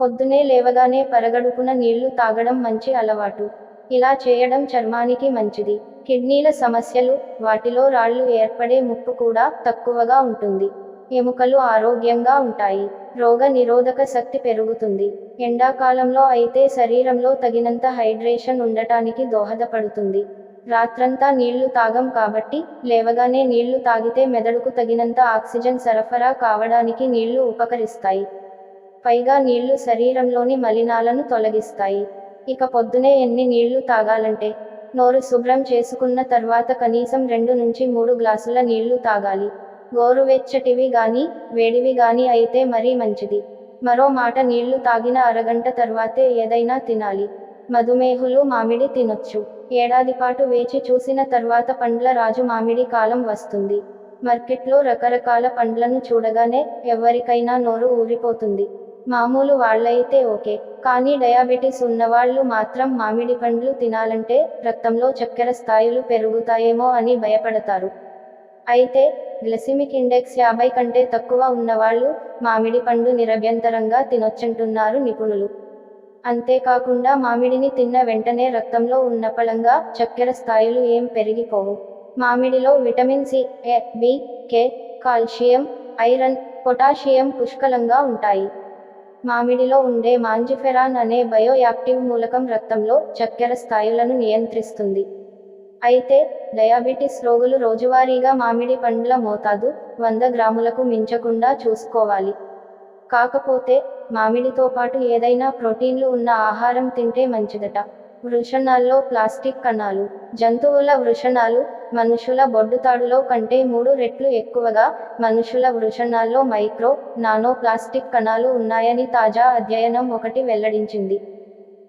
పొద్దునే లేవగానే పరగడుపున నీళ్ళు తాగడం మంచి అలవాటు. ఇలా చేయడం చర్మానికి మంచిది. కిడ్నీల సమస్యలు వాటిలో రాళ్ళు ఏర్పడే ముప్పు కూడా తక్కువగా ఉంటుంది. ఎముకలు ఆరోగ్యంగా ఉంటాయి. రోగ నిరోధక శక్తి పెరుగుతుంది. ఎండాకాలంలో అయితే శరీరంలో తగినంత హైడ్రేషన్ ఉండటానికి దోహదపడుతుంది. రాత్రంతా నీళ్ళు తాగం కాబట్టి లేవగానే నీళ్ళు తాగితే మెదడుకు తగినంత ఆక్సిజన్ సరఫరా కావడానికి నీళ్ళు ఉపకరిస్తాయి. పైగా నీళ్ళు శరీరంలోని మలినాలను తొలగిస్తాయి. ఇక పొద్దునే ఎన్ని నీళ్ళు తాగాలంటే నోరు శుభ్రం చేసుకున్న తర్వాత కనీసం రెండు నుంచి మూడు గ్లాసుల నీళ్ళు తాగాలి. గోరువెచ్చటివి గాని వేడివి గాని అయితే మరీ మంచిది. మరో మాట నీళ్ళు తాగిన అరగంట తర్వాతే ఏదైనా తినాలి. మధుమేహులు మామిడి తినొచ్చు. ఏడాది పాటు వేచి చూసిన తర్వాత పండ్ల రాజు మామిడి కాలం వస్తుంది. మార్కెట్లో రకరకాల పండ్లను చూడగానే ఎవరికైనా నోరు ఊరిపోతుంది. మామూలు వాళ్ళైతే ఓకే కానీ డయాబెటీస్ ఉన్నవాళ్ళు మాత్రం మామిడి పండ్లు తినాలంటే రక్తంలో చక్కెర స్థాయిలు పెరుగుతాయేమో అని భయపడతారు. అయితే గ్లసిమిక్ ఇండెక్స్ యాభై కంటే తక్కువ ఉన్నవాళ్ళు మామిడి పండు నిరభ్యంతరంగా తినొచ్చంటున్నారు నిపుణులు. అంతేకాకుండా మామిడిని తిన్న వెంటనే రక్తంలో ఉన్న పళంగా చక్కెర స్థాయిలు ఏం పెరిగిపోవు. మామిడిలో vitamin C A B K calcium iron potassium పుష్కలంగా ఉంటాయి. మామిడిలో ఉండే మాంజిఫెరాన్ అనే బయో యాక్టివ్ మూలకం రక్తంలో చక్కెర స్థాయిలను నియంత్రిస్తుంది. అయితే డయాబెటిస్ రోగులు రోజువారీగా మామిడి పండ్ల మోతాదు వంద గ్రాములకు మించకుండా చూసుకోవాలి. కాకపోతే మామిడితో పాటు ఏదైనా ప్రోటీన్లు ఉన్న ఆహారం తింటే మంచిదట. వృషణాల్లో ప్లాస్టిక్ కణాలు జంతువుల వృషణాలు మనుషుల బొడ్డుతాడులో కంటే మూడు రెట్లు ఎక్కువగా మనుషుల వృషణాల్లో మైక్రో నానో ప్లాస్టిక్ కణాలు ఉన్నాయని తాజా అధ్యయనం ఒకటి వెల్లడించింది.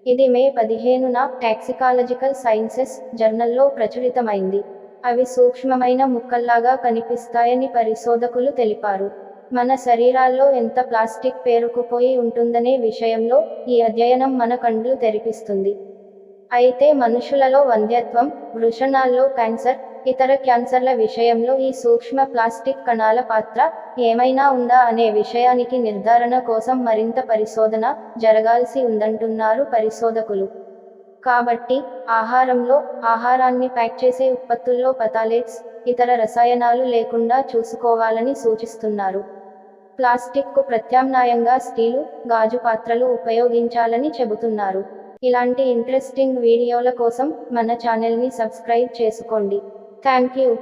ఇది మే పదిహేనున టాక్సికాలజికల్ సైన్సెస్ జర్నల్లో ప్రచురితమైంది. అవి సూక్ష్మమైన ముక్కల్లాగా కనిపిస్తాయని పరిశోధకులు తెలిపారు. మన శరీరాల్లో ఎంత ప్లాస్టిక్ పేరుకుపోయి ఉంటుందనే విషయంలో ఈ అధ్యయనం మన కండ్లు తెరిపిస్తుంది. అయితే మనుషులలో వంధ్యత్వం వృషణాల్లో క్యాన్సర్ ఇతర క్యాన్సర్ల విషయంలో ఈ సూక్ష్మ ప్లాస్టిక్ కణాల పాత్ర ఏమైనా ఉందా అనే విషయానికి నిర్ధారణ కోసం మరింత పరిశోధన జరగాల్సి ఉందంటున్నారు పరిశోధకులు. కాబట్టి ఆహారంలో ఆహారాన్ని ప్యాక్ చేసే ఉత్పత్తుల్లో పతాలేట్స్ ఇతర రసాయనాలు లేకుండా చూసుకోవాలని సూచిస్తున్నారు. ప్లాస్టిక్కు ప్రత్యామ్నాయంగా స్టీలు గాజు పాత్రలు ఉపయోగించాలని చెబుతున్నారు. ఇలాంటి ఇంట్రెస్టింగ్ వీడియోల కోసం మన ఛానల్ని సబ్స్క్రైబ్ చేసుకోండి. Thank you.